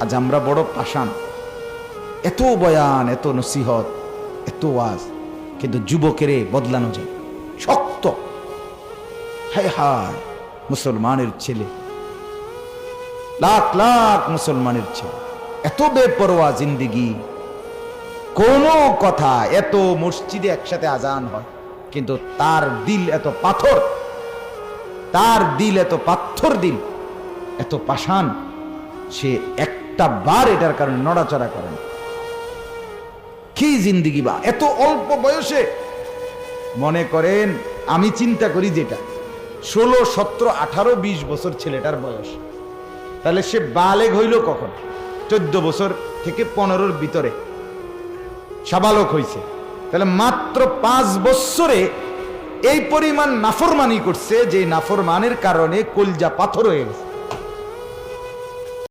আজ আমরা বড় পাষাণ। এত বয়ান, এত নসিহত, এত ওয়াজ কিন্তু যুবকেরে বদলানো যায়। শক্ত। হায় হায়, মুসলমানের ছেলে। লাখ লাখ মুসলমানের ছেলে। এত বেপরোয়া জিন্দিগি। কোন কথা, এত মসজিদে একসাথে আজান হয়, কিন্তু তার দিল এত পাথর। তার দিল এত পাথর দিল। এত পাষাণ। সে একটা বার এটার কারণে নড়াচড়া করে না। কি জিন্দিগি বা? এত অল্প বয়সে মনে করেন, আমি চিন্তা করি যেটা, ষোলো, সতেরো, আঠারো, বিশ বছর ছেলেটার বয়স। তাহলে সে বালেগ হইল কখন? চোদ্দ বছর থেকে পনেরোর ভিতরে। সাবালক হয়েছে তাহলে মাত্র পাঁচ বছরে এই পরিমাণ নাফরমানি করছে যে নাফরমানের কারণে কলজা পাথর হয়ে গেছে।